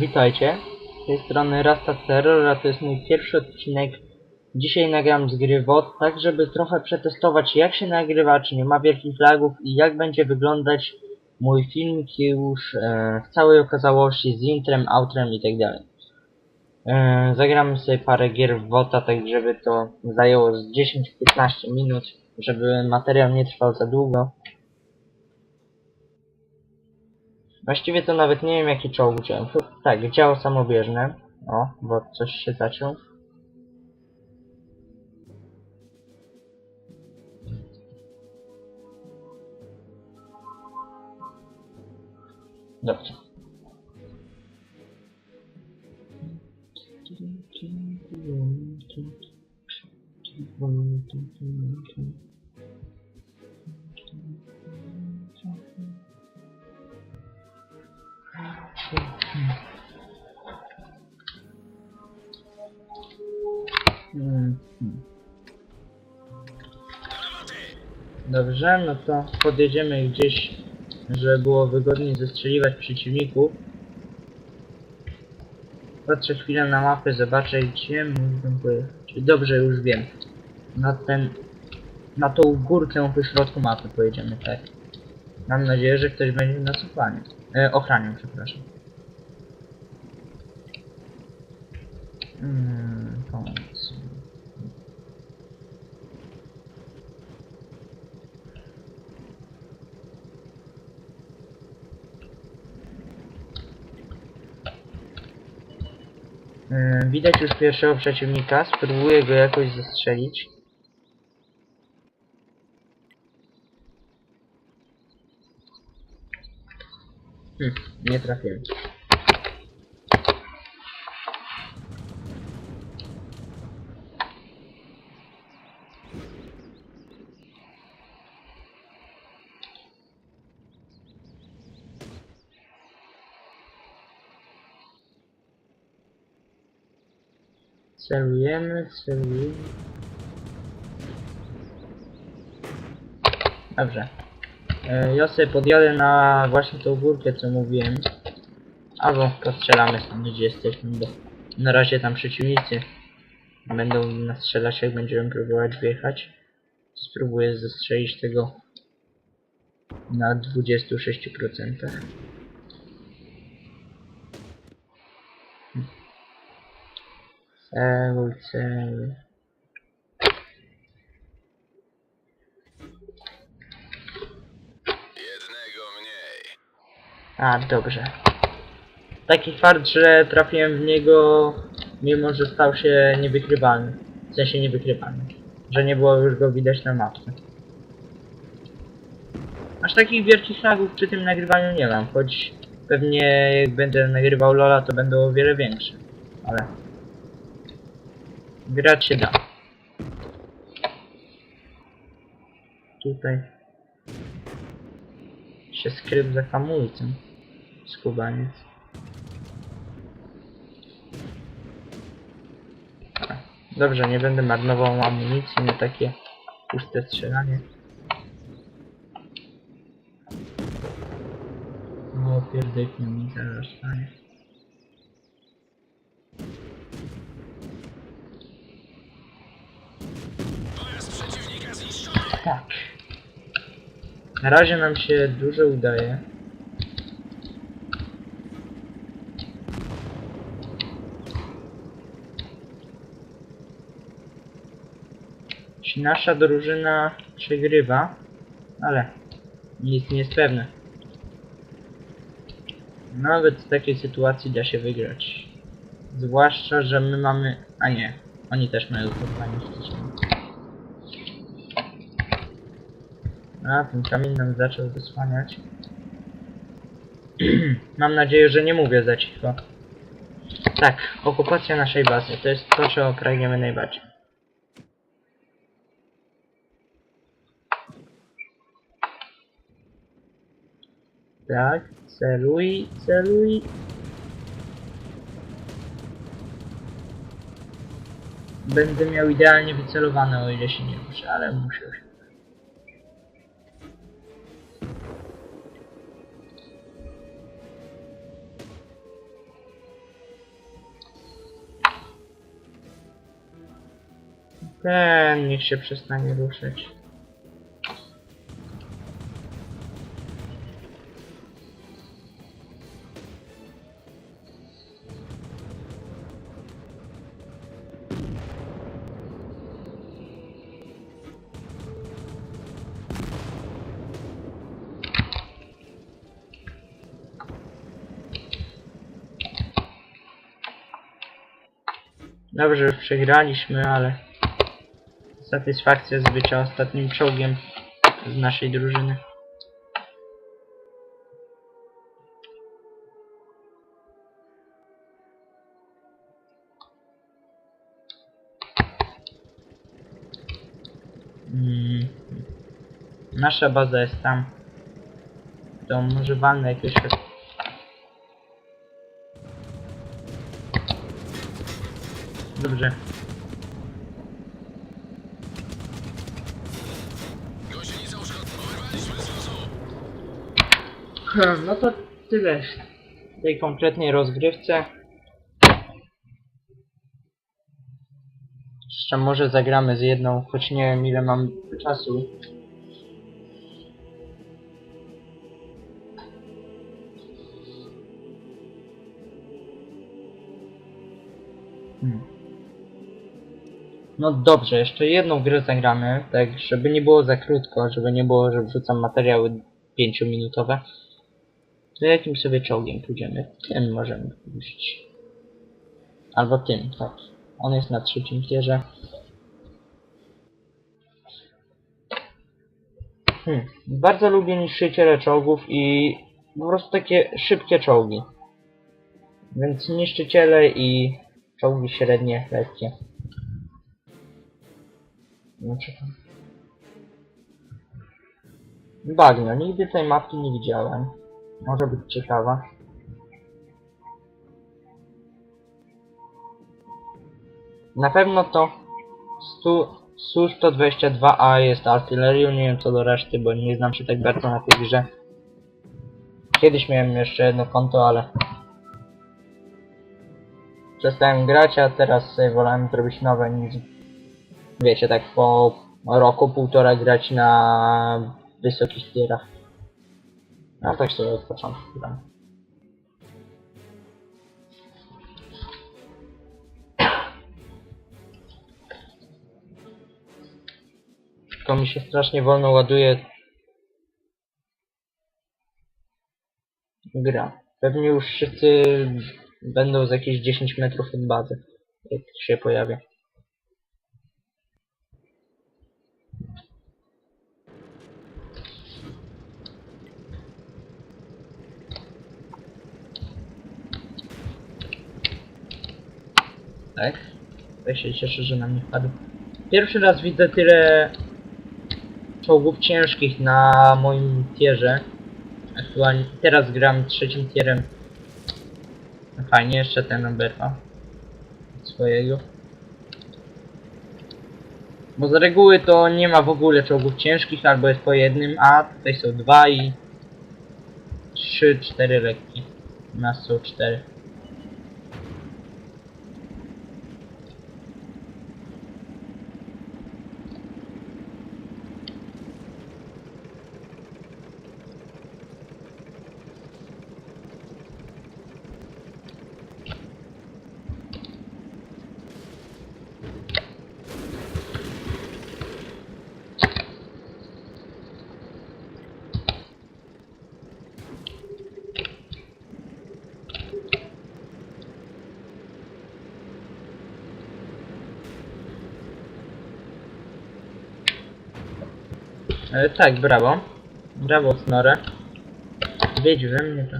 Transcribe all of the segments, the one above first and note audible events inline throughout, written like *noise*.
Witajcie, z tej strony Rasta Terror, a to jest mój pierwszy odcinek. Dzisiaj nagram z gry WOD, tak żeby trochę przetestować jak się nagrywa, czy nie ma wielkich lagów i jak będzie wyglądać mój filmik już e, w całej okazałości z intrem, outrem i tak. E, zagramy sobie parę gier w WOTA, tak żeby to zajęło z 10-15 minut, żeby materiał nie trwał za długo. Właściwie to nawet nie wiem jaki czołg wziąłem. Tak, działo samobieżne. O, bo coś się zaciął. Dobrze. Dobrze, no to podjedziemy gdzieś, żeby było wygodniej zestrzeliwać przeciwników. Patrzę chwilę na mapę, zobaczę gdzie mógłbym pojechać. Dobrze, już wiem. Na ten... Na tą górkę po środku mapy pojedziemy, tak. Mam nadzieję, że ktoś będzie nas ochraniał. E, ochraniał, przepraszam. Hmm, pomóc. Widać już pierwszego przeciwnika, spróbuję go jakoś zestrzelić. Hm, nie trafiłem. Celujemy, celujemy. Dobrze. E, ja sobie podjadę na właśnie tą górkę, co mówiłem. Albo postrzelamy stąd, gdzie jesteśmy, bo na razie tam przeciwnicy będą nas strzelać, jak będziemy próbować wjechać. Spróbuję zestrzelić tego na 26%. Celuj. Jednego mniej. A, dobrze. Taki fart, że trafiłem w niego, mimo że stał się niewykrywalny. W sensie niewykrywalny. Że nie było już go widać na mapce. Aż takich wielkich lagów przy tym nagrywaniu nie mam, choć pewnie jak będę nagrywał Lola, to będą o wiele większe. Ale... Grać się da. Tutaj się skrył za hamulcem. Skubaniec. Dobrze, nie będę marnował amunicji na takie puste strzelanie. O, pierdyknie mi zaraz. Pojazd przeciwnika zniszczony. Tak. Na razie nam się dużo udaje. Czy nasza drużyna przegrywa? Ale nic nie jest pewne. Nawet w takiej sytuacji da się wygrać. Zwłaszcza, że my mamy... A nie, oni też mają spotkanie ściśle. A, ten kamień nam zaczął zasłaniać. *clears throat* Mam nadzieję, że nie mówię za cicho. Tak, okupacja naszej bazy. To jest to, czego pragniemy najbardziej. Tak, celuj, celuj. Będę miał idealnie wycelowane, o ile się nie ruszę, ale muszę się. Ten niech się przestanie ruszać. Dobrze, że przegraliśmy, ale satysfakcja z bycia ostatnim czołgiem z naszej drużyny. Mm. Nasza baza jest tam. To może walnę jakieś... Dobrze. No to tyle w tej konkretnej rozgrywce. Jeszcze może zagramy z jedną, choć nie wiem ile mam czasu. Hmm. No dobrze, jeszcze jedną grę zagramy, tak żeby nie było za krótko, żeby nie było, że wrzucam materiały 5-minutowe. To jakim sobie czołgiem pójdziemy? Tym możemy pójść. Albo tym, tak. On jest na trzecim tierze. Hmm. Bardzo lubię niszczyciele czołgów i po prostu takie szybkie czołgi. Więc niszczyciele i czołgi średnie, lekkie. No. Bagno, nigdy tej mapki nie widziałem. Może być ciekawa. Na pewno to Stu, Su-122A jest artylerią, nie wiem co do reszty, bo nie znam się tak bardzo na tej grze. Kiedyś miałem jeszcze jedno konto, ale przestałem grać, a teraz sobie wolałem zrobić nowe niż wiecie, tak po roku, półtora grać na wysokich tierach. No tak sobie od początku gram. Mi się strasznie wolno ładuje gra. Pewnie już wszyscy będą z jakieś 10 metrów od bazy, jak się pojawię. Tak? Ja się cieszę, że na mnie wpadł. Pierwszy raz widzę tyle czołgów ciężkich na moim tierze. Aktualnie teraz gram trzecim tierem. No Fajnie, jeszcze ten oberwa. Swojego. Bo z reguły to nie ma w ogóle czołgów ciężkich, albo jest po jednym, a tutaj są dwa i trzy, cztery lekkie. U nas są cztery. E, tak, brawo. Brawo, Snorę. Wiedź we mnie to.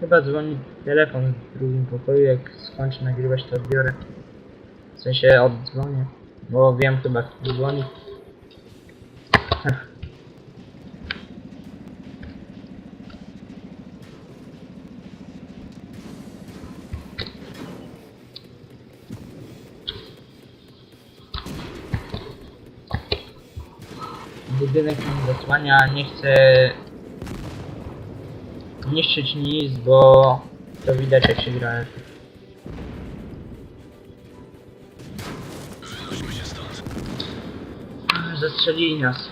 Chyba dzwoni telefon w drugim pokoju, jak skończę nagrywać to odbiorę. W sensie oddzwonię, bo wiem chyba kto dzwoni. budynek mi zasłania, nie chcę niszczyć nic, bo to widać jak się gra. Zastrzelili nas.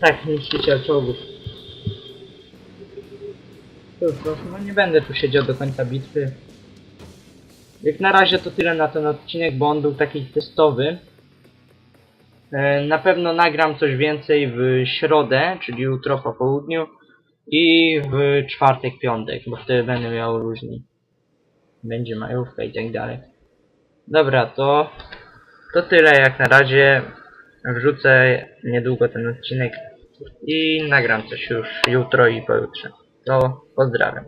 Tak, niszczyciel czołgów. Cóż, no nie będę tu siedział do końca bitwy. Jak na razie to tyle na ten odcinek, bo on był taki testowy. E, Na pewno nagram coś więcej w środę, czyli jutro po południu i w czwartek, piątek, bo wtedy będę miał luźni. Będzie majówka i tak dalej. Dobra, to to tyle jak na razie. Wrzucę niedługo ten odcinek i nagram coś już jutro i pojutrze. To pozdrawiam.